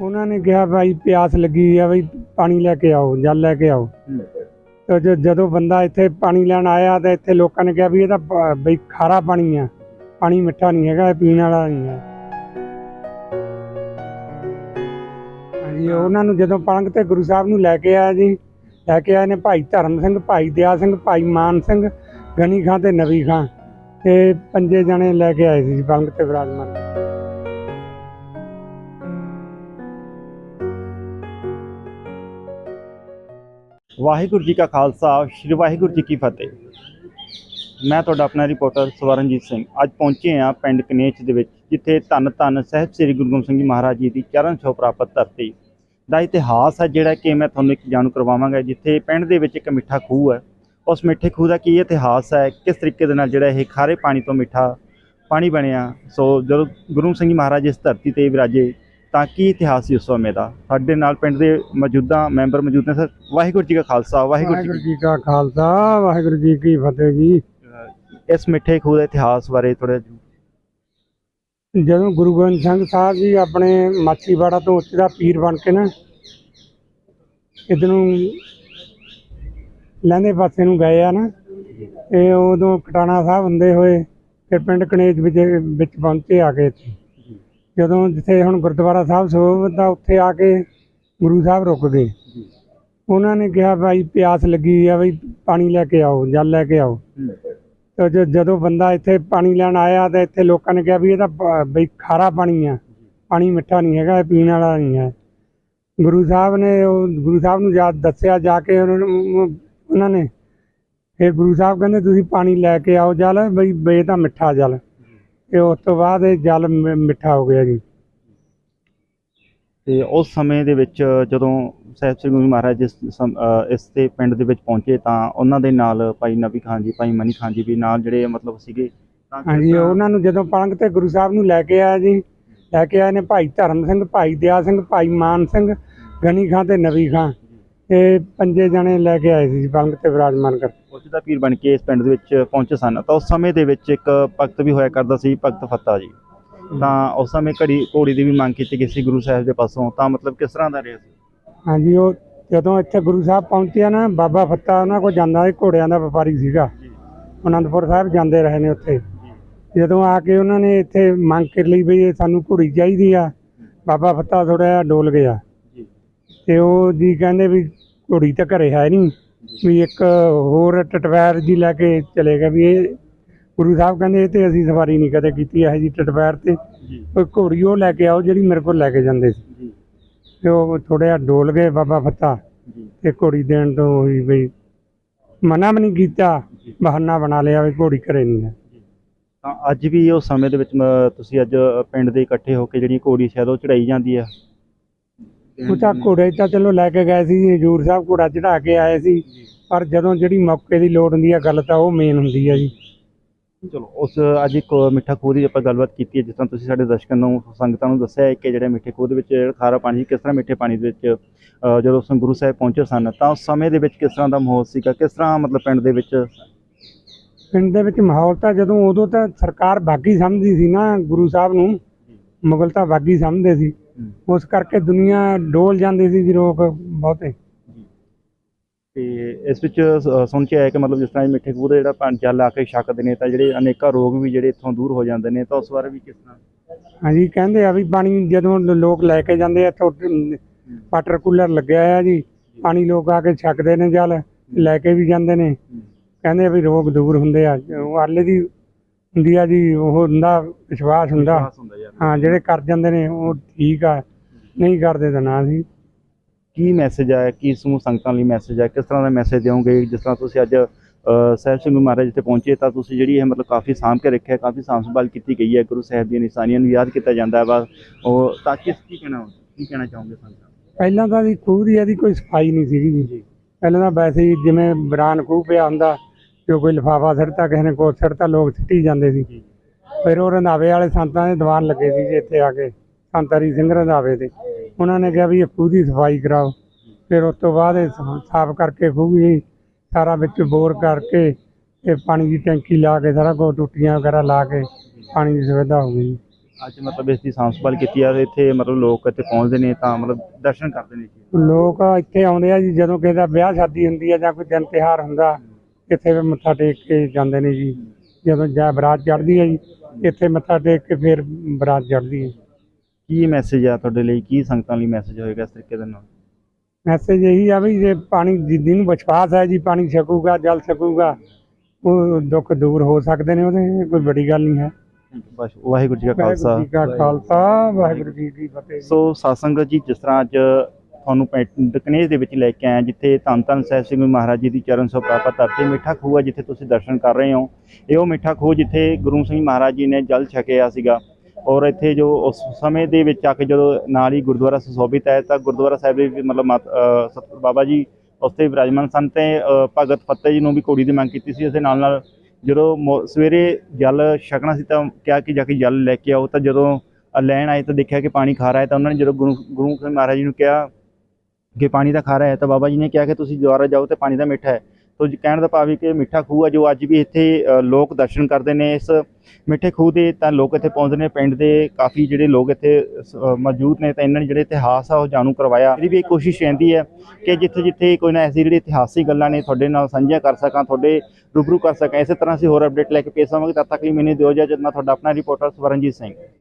ਉਹਨਾਂ ਨੇ ਕਿਹਾ ਭਾਈ ਪਿਆਸ ਲੱਗੀ ਆ ਬਈ ਪਾਣੀ ਲੈ ਕੇ ਆਓ ਜਲ ਲੈ ਕੇ ਆਓ। ਤੇ ਜ- ਜਦੋਂ ਬੰਦਾ ਇੱਥੇ ਪਾਣੀ ਲੈਣ ਆਇਆ ਤਾਂ ਇੱਥੇ ਲੋਕਾਂ ਨੇ ਕਿਹਾ ਵੀ ਇਹ ਤਾਂ ਪ- ਬਈ ਖਾਰਾ ਪਾਣੀ ਆ ਪਾਣੀ ਮਿੱਠਾ ਨਹੀਂ ਹੈਗਾ ਇਹ ਪੀਣ ਵਾਲਾ ਨਹੀਂ ਹੈ। ਹਾਂਜੀ ਉਹਨਾਂ ਨੂੰ ਜਦੋਂ ਪਲੰਗ ਤੇ ਗੁਰੂ ਸਾਹਿਬ ਨੂੰ ਲੈ ਕੇ ਆਇਆ ਜੀ ਲੈ ਕੇ ਆਏ ਨੇ ਭਾਈ ਧਰਮ ਸਿੰਘ ਭਾਈ ਦਿਆ ਸਿੰਘ ਭਾਈ ਮਾਨ ਸਿੰਘ ਗਨੀ ਖਾਂ ਤੇ ਨਵੀ ਖਾਂ ਇਹ ਪੰਜੇ ਜਣੇ ਲੈ ਕੇ ਆਏ ਸੀ ਜੀ ਪਲੰਗ ਤੇ ਵਿਰਾਜਮਾਨ। ਵਾਹਿਗੁਰੂ ਜੀ ਕਾ ਖਾਲਸਾ, ਸ੍ਰੀ ਵਾਹਿਗੁਰੂ ਜੀ ਕੀ ਫਤਿਹ। ਮੈਂ ਤੁਹਾਡਾ ਆਪਣਾ ਰਿਪੋਰਟਰ ਸਵਰਨਜੀਤ ਸਿੰਘ। ਅੱਜ ਪਹੁੰਚੇ ਹਾਂ ਪਿੰਡ ਕਨੇਚ ਦੇ ਵਿੱਚ, ਜਿੱਥੇ ਧੰਨ ਧੰਨ ਸਾਹਿਬ ਸ੍ਰੀ ਗੁਰੂ ਗੋਬਿੰਦ ਸਿੰਘ ਜੀ ਮਹਾਰਾਜ ਜੀ ਦੀ ਚਰਨ ਛੋਹ ਪ੍ਰਾਪਤ ਧਰਤੀ ਦਾ ਇਤਿਹਾਸ ਹੈ, ਜਿਹੜਾ ਕਿ ਮੈਂ ਤੁਹਾਨੂੰ ਇੱਕ ਜਾਣੂ ਕਰਵਾਵਾਂਗਾ, ਜਿੱਥੇ ਪਿੰਡ ਦੇ ਵਿੱਚ ਇੱਕ ਮਿੱਠਾ ਖੂਹ ਹੈ। ਉਸ ਮਿੱਠੇ ਖੂਹ ਦਾ ਕੀ ਇਤਿਹਾਸ ਹੈ, ਕਿਸ ਤਰੀਕੇ ਦੇ ਨਾਲ ਜਿਹੜਾ ਇਹ ਖਾਰੇ ਪਾਣੀ ਤੋਂ ਮਿੱਠਾ ਪਾਣੀ ਬਣਿਆ। ਸੋ ਜਦੋਂ ਗੁਰੂ ਸਿੰਘ ਜੀ ਮਹਾਰਾਜ ਇਸ ਧਰਤੀ ਤੇ ਵਿਰਾਜੇ ਤਾਂ ਕੀ ਇਤਿਹਾਸ ਸੀ ਉਸ ਸਮੇਂ ਦਾ? ਸਾਡੇ ਨਾਲ ਪਿੰਡ ਦੇ ਮੌਜੂਦਾ ਮੈਂਬਰ ਮੌਜੂਦ ਨੇ ਸਰ। ਵਾਹਿਗੁਰੂ ਜੀ ਕਾ ਖਾਲਸਾ ਵਾਹਿਗੁਰੂ ਜੀ ਵਾਹਿਗੁਰੂ ਜੀ ਕਾ ਖਾਲਸਾ ਵਾਹਿਗੁਰੂ ਜੀ ਕੀ ਫਤਿਹ ਜੀ। ਇਸ ਮਿੱਠੇ ਖੂਹ ਦਾ ਇਤਿਹਾਸ ਬਾਰੇ ਥੋੜਾ ਜਦੋਂ ਗੁਰੂ ਗੋਬਿੰਦ ਸਿੰਘ ਸਾਹਿਬ ਜੀ ਆਪਣੇ ਮਾਛੀਵਾੜਾ ਤੋਂ ਉੱਚ ਦਾ ਪੀਰ ਬਣ ਕੇ ਨਾ ਇੱਧਰ ਨੂੰ ਲਹਿੰਦੇ ਪਾਸੇ ਨੂੰ ਗਏ ਆ ਨਾ ਤੇ ਉਦੋਂ ਕਟਾਣਾ ਸਾਹਿਬ ਹੁੰਦੇ ਹੋਏ ਫਿਰ ਪਿੰਡ ਕਨੇਜ ਵਿੱਚ ਵਿੱਚ ਪਹੁੰਚੇ ਆ ਕੇ ਇੱਥੇ। ਜਦੋਂ ਜਿੱਥੇ ਹੁਣ ਗੁਰਦੁਆਰਾ ਸਾਹਿਬ ਸੋਭਦਾ ਉੱਥੇ ਆ ਕੇ ਗੁਰੂ ਸਾਹਿਬ ਰੁਕ ਗਏ। ਉਹਨਾਂ ਨੇ ਕਿਹਾ, ਭਾਈ ਪਿਆਸ ਲੱਗੀ ਆ ਬਈ, ਪਾਣੀ ਲੈ ਕੇ ਆਓ, ਜਲ ਲੈ ਕੇ ਆਓ। ਤੇ ਜਦੋਂ ਬੰਦਾ ਇੱਥੇ ਪਾਣੀ ਲੈਣ ਆਇਆ ਤਾਂ ਇੱਥੇ ਲੋਕਾਂ ਨੇ ਕਿਹਾ ਵੀ ਇਹ ਤਾਂ ਬਈ ਖਾਰਾ ਪਾਣੀ ਆ। ਪਾਣੀ ਮਿੱਠਾ ਨਹੀਂ ਹੈਗਾ, ਇਹ ਪੀਣ ਵਾਲਾ ਨਹੀਂ ਹੈ। ਗੁਰੂ ਸਾਹਿਬ ਨੇ ਉਹ, ਗੁਰੂ ਸਾਹਿਬ ਨੂੰ ਜਾ, ਦੱਸਿਆ ਜਾ ਕੇ ਉਹਨਾਂ ਨੂੰ ਉਹਨਾਂ ਨੇ। ਫਿਰ ਗੁਰੂ ਸਾਹਿਬ ਕਹਿੰਦੇ, ਤੁਸੀਂ ਪਾਣੀ ਲੈ ਕੇ ਆਓ ਜਲ, ਬਈ ਬਈ ਇਹ ਤਾਂ ਮਿੱਠਾ ਜਲ। ਤੇ ਉਸ ਤੋਂ ਬਾਅਦ ਇਹ ਜਲ ਮਿ- ਮਿੱਠਾ ਹੋ ਗਿਆ ਜੀ। ਤੇ ਉਸ ਸਮੇਂ ਦੇ ਵਿੱਚ ਜਦੋਂ ਸਾਹਿਬ ਸ੍ਰੀ ਗੁਰੂ ਜੀ ਮਹਾਰਾਜ ਇਸ ਸਮ- ਅ, ਇਸ ਤੇ ਪਿੰਡ ਦੇ ਵਿੱਚ ਪਹੁੰਚੇ ਤਾਂ ਉਹਨਾਂ ਦੇ ਨਾਲ ਭਾਈ ਨਬੀ ਖਾਨ ਜੀ ਭਾਈ ਮਨੀ ਖਾਨ ਜੀ ਵੀ ਨਾਲ ਜਿਹੜੇ ਮਤਲਬ ਸੀਗੇ। ਤਾਂ ਕਿਸ ਹਾਂਜੀ ਤਰ੍ਹਾਂ- ਉਹਨਾਂ ਨੂੰ ਜਦੋਂ ਪਲੰਗ ਤੇ ਗੁਰੂ ਸਾਹਿਬ ਨੂੰ ਲੈ ਕੇ ਆਇਆ ਜੀ ਲੈ ਕੇ ਆਏ ਨੇ ਭਾਈ ਧਰਮ ਸਿੰਘ ਭਾਈ ਦਿਆ ਸਿੰਘ ਭਾਈ ਮਾਨ ਸਿੰਘ ਗਨੀ ਖਾਂ ਤੇ ਨਵੀ ਖਾਂ। ਇਹ ਪੰਜੇ ਜਣੇ ਲੈ ਕੇ ਆਏ ਸੀ ਜੀ ਪਲੰਗ ਤੇ ਵਿਰਾਜਮਾਨ ਕਰ ਉੱਚ ਦਾ ਪੀਰ ਬਣ ਕੇ ਇਸ ਪਿੰਡ ਦੇ ਵਿੱਚ ਪਹੁੰਚੇ ਸਨ। ਤਾਂ ਉਸ ਸਮੇਂ ਦੇ ਵਿੱਚ ਇੱਕ ਭਗਤ ਵੀ ਹੋਇਆ ਕਰਦਾ ਸੀ ਭਗਤ ਫੱਤਾ ਜੀ। ਤਾਂ ਉਸ ਸਮੇਂ ਘੜੀ ਘੋੜੀ ਦੀ ਵੀ ਮੰਗ ਕੀਤੀ ਗਈ ਸੀ ਗੁਰੂ ਸਾਹਿਬ ਦੇ ਪਾਸੋਂ। ਤਾਂ ਮਤਲਬ ਕਿਸ ਤਰ੍ਹਾਂ ਦਾ ਰਿਹਾ ਸੀ? ਹਾਂਜੀ ਉਹ ਜਦੋਂ ਇੱਥੇ ਗੁਰੂ ਸਾਹਿਬ ਪਹੁੰਚਿਆ ਨਾ ਬਾਬਾ ਫੱਤਾ ਉਹਨਾਂ ਕੋਲ ਜਾਂਦਾ ਸੀ ਘੋੜਿਆਂ ਦਾ ਵਪਾਰੀ ਸੀਗਾ। ਅਨੰਦਪੁਰ ਸਾਹਿਬ ਜਾਂਦੇ ਰਹੇ ਨੇ ਉੱਥੇ। ਜਦੋਂ ਆ ਕੇ ਉਹਨਾਂ ਨੇ ਇੱਥੇ ਮੰਗ ਕਰ ਲਈ ਵੀ ਇਹ ਸਾਨੂੰ ਘੋੜੀ ਚਾਹੀਦੀ ਆ ਬਾਬਾ ਫੱਤਾ ਥੋੜਾ ਡੋਲ ਗਿਆ। ਤੇ ਉਹ ਜੀ ਕਹਿੰਦੇ ਵੀ ਘੋੜੀ ਤਾਂ ਘਰੇ ਹੈ ਨਹੀਂ ਵੀ ਇੱਕ ਹੋਰ ਟਟਵੈਰ ਜੀ ਲੈ ਕੇ ਚਲੇ ਗਏ ਵੀ ਇਹ ਗੁਰੂ ਸਾਹਿਬ ਕਹਿੰਦੇ ਇਹ ਤੇ ਅਸੀਂ ਸਵਾਰੀ ਨਹੀਂ ਕਦੇ ਕੀਤੀ ਇਹ ਜੀ ਟਟਵੈਰ ਤੇ। ਕੋਈ ਘੋੜੀ ਉਹ ਲੈ ਕੇ ਆਓ ਜਿਹੜੀ ਮੇਰੇ ਕੋਲ ਲੈ ਕੇ ਜਾਂਦੇ ਸੀ। ਜੀ। ਤੇ ਉਹ ਥੋੜਾ ਜਿਹਾ ਡੋਲ ਗਏ ਬਾਬਾ ਫੱਤਾ ਤੇ ਘੋੜੀ ਦੇਣ ਤੋਂ ਹੋਈ ਬਈ ਮਨਾ ਵੀ ਨਹੀਂ ਕੀਤਾ ਬਹਾਨਾ ਬਣਾ ਲਿਆ ਵੀ ਘੋੜੀ ਘਰੇ ਨਹੀਂ ਹੈ। ਤਾਂ ਅੱਜ ਵੀ ਉਸ ਸਮੇਂ ਦੇ ਵਿੱਚ ਤੁਸੀਂ ਅੱਜ ਪਿੰਡ ਦੇ ਇਕੱਠੇ ਹੋ ਕੇ ਜਿਹੜੀ ਘੋੜੀ ਸ਼ਾਇਦ ਉਹ ਚੜਾਈ ਜਾਂਦੀ ਆ। ਉਹ ਤਾਂ ਘੋੜੇ ਤਾਂ ਚਲੋ ਲੈ ਕੇ ਗਏ ਸੀ ਹਜੂਰ ਸਾਹਿਬ ਘੋੜਾ ਚੜਾ ਕੇ ਆਏ ਸੀ ਪਰ ਜਦੋਂ ਜਿਹੜੀ ਮੌਕੇ ਦੀ ਲੋੜ ਹੁੰਦੀ ਹੈ ਗੱਲ ਤਾਂ ਉਹ ਮੇਨ ਹੁੰਦੀ ਹੈ ਜੀ। ਚਲੋ ਉਸ ਅੱਜ ਇੱਕ ਮਿੱਠਾ ਖੂਹ ਦੀ ਆਪਾਂ ਗੱਲਬਾਤ ਕੀਤੀ ਹੈ ਜਿਸ ਤਰ੍ਹਾਂ ਤੁਸੀਂ ਸਾਡੇ ਦਰਸ਼ਕਾਂ ਨੂੰ ਸੰਗਤਾਂ ਨੂੰ ਦੱਸਿਆ ਹੈ ਕਿ ਜਿਹੜੇ ਮਿੱਠੇ ਖੂਹ ਦੇ ਵਿੱਚ ਜਿਹੜਾ ਖਾਰਾ ਪਾਣੀ ਸੀ, ਕਿਸ ਤਰ੍ਹਾਂ ਮਿੱਠੇ ਪਾਣੀ ਦੇ ਵਿੱਚ ਜਦੋਂ ਸੰ ਗੁਰੂ ਸਾਹਿਬ ਪਹੁੰਚੇ ਸਨ ਤਾਂ ਉਸ ਸਮੇਂ ਦੇ ਵਿੱਚ ਕਿਸ ਤਰ੍ਹਾਂ ਦਾ ਮਾਹੌਲ ਸੀਗਾ? ਕਿਸ ਤਰ੍ਹਾਂ ਮਤਲਬ ਪਿੰਡ ਦੇ ਵਿੱਚ? ਪਿੰਡ ਦੇ ਵਿੱਚ ਮਾਹੌਲ ਤਾਂ ਜਦੋਂ ਉਦੋਂ ਤਾਂ ਸਰਕਾਰ ਬਾਗੀ ਸਮਝਦੀ ਸੀ ਨਾ ਗੁਰੂ ਸਾਹਿਬ ਨੂੰ ਮੁਗਲ ਤਾਂ ਬਾਗੀ ਸਮਝਦੇ ਸੀ। ਉਸ ਕਰਕੇ ਦੁਨੀਆ ਡੋਲ ਜਾਂਦੀ ਸੀ ਜੀ ਲੋਕ ਬਹੁਤੇ। ਤੇ ਇਸ ਵਿੱਚ ਸ- ਸੁਣ ਕੇ ਆਇਆ ਕਿ ਮਤਲਬ ਜਿਸ ਤਰ੍ਹਾਂ ਇਹ ਮਿੱਠੇ ਖੂਹ ਦਾ ਜਿਹੜਾ ਪਾਣੀ ਜਲ ਆ ਕੇ ਛਕਦੇ ਨੇ ਤਾਂ ਜਿਹੜੇ ਅਨੇਕਾਂ ਰੋਗ ਵੀ ਜਿਹੜੇ ਇੱਥੋਂ ਦੂਰ ਹੋ ਜਾਂਦੇ ਨੇ ਤਾਂ ਉਸ ਬਾਰੇ ਵੀ ਕਿਸ ਤਰ੍ਹਾਂ? ਹਾਂਜੀ ਕਹਿੰਦੇ ਆ ਵੀ ਪਾਣੀ ਜਦੋਂ ਲੋਕ ਲੈ ਕੇ ਜਾਂਦੇ ਆ ਇੱਥੋਂ ਵਾਟਰ ਕੂਲਰ ਲੱਗਿਆ ਹੋਇਆ ਜੀ ਪਾਣੀ ਲੋਕ ਆ ਕੇ ਛਕਦੇ ਨੇ ਜਲ ਲੈ ਕੇ ਵੀ ਜਾਂਦੇ ਨੇ। ਕਹਿੰਦੇ ਆ ਵੀ ਰੋਗ ਦੂਰ ਹੁੰਦੇ ਆ ਉਹ ਆਲੇ ਦੀ ਹੁੰਦੀ ਆ ਜੀ ਉਹ ਹੁੰਦਾ ਵਿਸ਼ਵਾਸ ਹੁੰਦਾ। ਵਿਸ਼ਵਾਸ ਹੁੰਦਾ ਯਾਰ। ਹਾਂ ਜਿਹੜੇ ਕਰ ਜਾਂਦੇ ਨੇ ਉਹ ਠੀਕ ਆ। ਨਹੀਂ ਕਰਦੇ ਤਾਂ ਨਾ ਸੀ ਕੀ ਮੈਸੇਜ ਹੈ ਕੀ ਸਮੂਹ ਸੰਗਤਾਂ ਲਈ ਮੈਸੇਜ ਹੈ ਕਿਸ ਤਰ੍ਹਾਂ ਦਾ ਮੈਸੇਜ ਦਿਓਗੇ? ਜਿਸ ਤਰ੍ਹਾਂ ਤੁਸੀਂ ਅੱਜ ਅ, ਸਾਹਿਬ ਸਿੰਘ ਮਹਾਰਾਜ ਤੇ ਪਹੁੰਚੇ ਤਾਂ ਤੁਸੀਂ ਜਿਹੜੀ ਇਹ ਮਤਲਬ ਕਾਫੀ ਸਾਂਭ ਕੇ ਰੱਖਿਆ ਕਾਫੀ ਸਾਂਭ ਸੰਭਾਲ ਕੀਤੀ ਗਈ ਹੈ। ਗੁਰੂ ਸਾਹਿਬ ਦੀਆਂ ਨਿਸ਼ਾਨੀਆਂ ਨੂੰ ਯਾਦ ਕੀਤਾ ਜਾਂਦਾ ਹੈ ਬਸ ਉਹ ਤਾਂ ਕਿਸ ਕੀ ਕਹਿਣਾ ਕੀ ਕਹਿਣਾ ਚਾਹੋਗੇ ਸੰਗਤਾਂ? ਪਹਿਲਾਂ ਤਾਂ ਦੀ ਖੂਹ ਦੀ ਇਹਦੀ ਕੋਈ ਸਫ਼ਾਈ ਨਹੀਂ ਸੀਗੀ ਜੀ। ਪਹਿਲਾਂ ਤਾਂ ਵੈਸੇ ਹੀ ਜਿਵੇਂ ਬਰਾਨ ਖੂਹ ਪਿਆ ਹੁੰਦਾ ਜੋ ਕੋਈ ਲਿਫਾਫਾ ਸਿੱਟਤਾ ਕਿਸੇ ਨੇ ਕੋਟ ਸਿੱਟਤਾ ਲੋਕ ਸਿੱਟੀ ਜਾਂਦੇ ਸੀ। ਫਿਰ ਉਹ ਰੰਧਾਵੇ ਵਾਲੇ ਸੰਤਾਂ ਦੇ ਦੀਵਾਨ ਲੱਗੇ ਸੀ ਜੀ ਇੱਥੇ ਆ ਕੇ ਸੰਤ ਹਰੀ ਸਿੰਘ ਰੰਧਾਵੇ ਦੇ। ਉਹਨਾਂ ਨੇ ਕਿਹਾ ਵੀ ਇਹ ਖੂਹ ਦੀ ਸਫ਼ਾਈ ਕਰਾਓ। ਫਿਰ ਉਸ ਤੋਂ ਬਾਅਦ ਇਹ ਸਾਫ਼ ਕਰਕੇ ਖੂਹ ਸਾਰਾ ਵਿੱਚ ਬੋਰ ਕਰਕੇ ਇਹ ਪਾਣੀ ਦੀ ਟੈਂਕੀ ਲਾ ਕੇ ਸਾਰਾ ਕੁਛ ਟੁੱਟੀਆਂ ਵਗੈਰਾ ਲਾ ਕੇ ਪਾਣੀ ਦੀ ਸੁਵਿਧਾ ਹੋ ਗਈ। ਅੱਜ ਮਤਲਬ ਇਸ ਦੀ ਸਾਂਭ ਸੰਭਾਲ ਕੀਤੀ ਆ ਤੇ ਇੱਥੇ ਮਤਲਬ ਲੋਕ ਇੱਥੇ ਪਹੁੰਚਦੇ ਨੇ ਤਾਂ ਮਤਲਬ ਦਰਸ਼ਨ ਕਰਦੇ ਨੇ ਲੋਕ ਇੱਥੇ ਆਉਂਦੇ ਆ ਜੀ ਜਦੋਂ ਕਿਸੇ ਦਾ ਵਿਆਹ ਸ਼ਾਦੀ ਹੁੰਦੀ ਹੈ ਜਾਂ ਕੋਈ ਦਿਨ ਤਿਉਹਾਰ ਹੁੰਦਾ ਇੱਥੇ ਵੀ ਮੱਥਾ ਟੇਕ ਕੇ ਜਾਂਦੇ ਨੇ ਜੀ। ਜਦੋਂ ਜਾਂ ਬਰਾਤ ਚੜ੍ਹਦੀ ਹੈ ਜੀ ਇੱਥੇ ਮੱਥਾ ਟੇਕ ਕੇ ਫਿਰ ਬਰਾਤ ਚੜ੍ਹਦੀ ਹੈ। ਕੀ ਮੈਸੇਜ ਆ ਤੁਹਾਡੇ ਲਈ? ਕੀ ਸੰਗਤਾਂ ਲਈ ਮੈਸੇਜ ਹੋਏਗਾ ਇਸ ਤਰੀਕੇ ਦੇ ਨਾਲ? ਮੈਸੇਜ ਇਹੀ ਆ ਵੀ ਜੇ ਪਾਣੀ ਜਿੱਦੀ ਨੂੰ ਵਿਸ਼ਵਾਸ ਹੈ ਜੀ ਪਾਣੀ ਛਕੂਗਾ ਜਲ ਛਕੂਗਾ ਉਹ ਦੁੱਖ ਦੂਰ ਹੋ ਸਕਦੇ ਨੇ ਉਹਦੇ ਕੋਈ ਬੜੀ ਗੱਲ ਨਹੀਂ ਹੈ। ਬਸ ਵਾਹਿਗੁਰੂ ਜੀ ਕਾ ਖਾਲਸਾ। ਵਾਹਿਗੁਰੂ ਜੀ ਕਾ ਖਾਲਸਾ ਵਾਹਿਗੁਰੂ ਜੀ ਕੀ ਫਤਿਹ ਸੋ ਸਾਸੰਗਤ ਜੀ ਜਿਸ ਤਰ੍ਹਾਂ ਅੱਜ ਤੁਹਾਨੂੰ ਪਿੰਡ ਕਨੇਜ ਦੇ ਵਿੱਚ ਲੈ ਕੇ ਆਇਆ, ਜਿੱਥੇ ਧੰਨ ਧੰਨ ਸਾਹਿਬ ਸਿੰਘ ਮਹਾਰਾਜ ਜੀ ਦੀ ਚਰਨ ਛੋਹ ਪ੍ਰਾਪਤ ਧਰਤੀ ਮਿੱਠਾ ਖੂਹ ਹੈ ਜਿੱਥੇ ਤੁਸੀਂ ਦਰਸ਼ਨ ਕਰ ਰਹੇ ਹੋ। ਇਹ ਉਹ ਮਿੱਠਾ ਖੂਹ ਜਿੱਥੇ ਗੁਰੂ ਸਿੰਘ ਮਹਾਰਾਜ ਜੀ ਨੇ ਜਲ ਛਕਿਆ ਸੀਗਾ। ਔਰ ਇੱਥੇ ਜੋ ਉਸ ਸਮੇਂ ਦੇ ਵਿੱਚ ਆ ਕੇ ਜਦੋਂ ਨਾਲ ਹੀ ਗੁਰਦੁਆਰਾ ਸੁਸ਼ੋਭਿਤ ਹੈ, ਤਾਂ ਗੁਰਦੁਆਰਾ ਸਾਹਿਬ ਦੇ ਮਤਲਬ ਮਾਤ- ਅਹ ਸਤਿਗੁਰ ਬਾਬਾ ਜੀ ਉੱਥੇ ਵਿਰਾਜਮਾਨ ਸਨ ਤੇ ਭਗਤ ਫਤਿਹ ਜੀ ਨੂੰ ਵੀ ਘੋੜੀ ਦੀ ਮੰਗ ਕੀਤੀ ਸੀ। ਉਸਦੇ ਨਾਲ ਨਾਲ ਜਦੋਂ ਮੋ- ਸਵੇਰੇ ਜਲ ਛਕਣਾ ਸੀ ਤਾਂ ਕਿਹਾ ਕਿ ਜਾ ਕੇ ਜਲ ਲੈ ਕੇ ਆਓ। ਤਾਂ ਜਦੋਂ ਲੈਣ ਆਏ ਤਾਂ ਦੇਖਿਆ ਕਿ ਪਾਣੀ ਖਾਰਾ ਹੈ, ਤਾਂ ਉਹਨਾਂ ਨੇ ਜਦੋਂ ਗੁਰੂ ਗੁਰੂ ਸਿੰਘ ਮਹਾਰਾਜ ਜੀ ਨੂੰ ਕਿਹਾ ਕਿ ਪਾਣੀ ਦਾ ਖਾਰਾ ਹੈ ਤਾਂ ਬਾਬਾ ਜੀ ਨੇ ਕਿਹਾ ਕਿ ਤੁਸੀਂ ਦੁਆਰਾ ਜਾਓ ਤੇ ਪਾਣੀ ਦਾ ਮਿੱਠਾ ਹੈ। ਤੋ ਕਹਿਣ ਦਾ ਭਾਵ ਹੈ ਕਿ ਮਿੱਠਾ ਖੂਹ ਹੈ ਜੋ ਅੱਜ ਵੀ ਇੱਥੇ ਲੋਕ ਦਰਸ਼ਨ ਕਰਦੇ ਨੇ। ਇਸ ਮਿੱਠੇ ਖੂਹ ਦੇ ਤਾਂ ਲੋਕ ਇੱਥੇ ਪਹੁੰਚਦੇ ਨੇ। ਪਿੰਡ ਦੇ ਕਾਫੀ ਜਿਹੜੇ ਲੋਕ ਇੱਥੇ ਅ, ਮੌਜੂਦ ਨੇ ਤਾਂ ਇਹਨਾਂ ਨੇ ਜਿਹੜੇ ਇਤਿਹਾਸ ਆ ਉਹ ਜਾਣੂ ਕਰਵਾਇਆ। ਇਹਦੀ ਵੀ ਇੱਕ ਕੋਸ਼ਿਸ਼ ਰਹਿੰਦੀ ਹੈ ਕਿ ਜਿੱਥੇ ਜਿੱਥੇ ਕੋਈ ਨਾ ਐਸੀ ਜਿਹੜੀ ਇਤਿਹਾਸਿਕ ਗੱਲਾਂ ਨੇ ਤੁਹਾਡੇ ਨਾਲ ਸਾਂਝੀਆਂ ਕਰ ਸਕਾਂ ਤੁਹਾਡੇ ਰੂਬਰੂ ਕਰ ਸਕਾਂ। ਇਸੇ ਤਰ੍ਹਾਂ ਅਸੀਂ ਹੋਰ ਅਪਡੇਟ ਲੈ ਕੇ ਪੇਸ਼ ਆਵਾਂਗੇ। ਤਦ ਤੱਕ ਲਈ ਮੈਨੂੰ ਦਿਓ ਜਦ ਮੈਂ ਤੁਹਾਡਾ ਆਪਣਾ ਰਿਪੋਰਟਰ ਸਵਰਨਜੀਤ ਸਿੰਘ।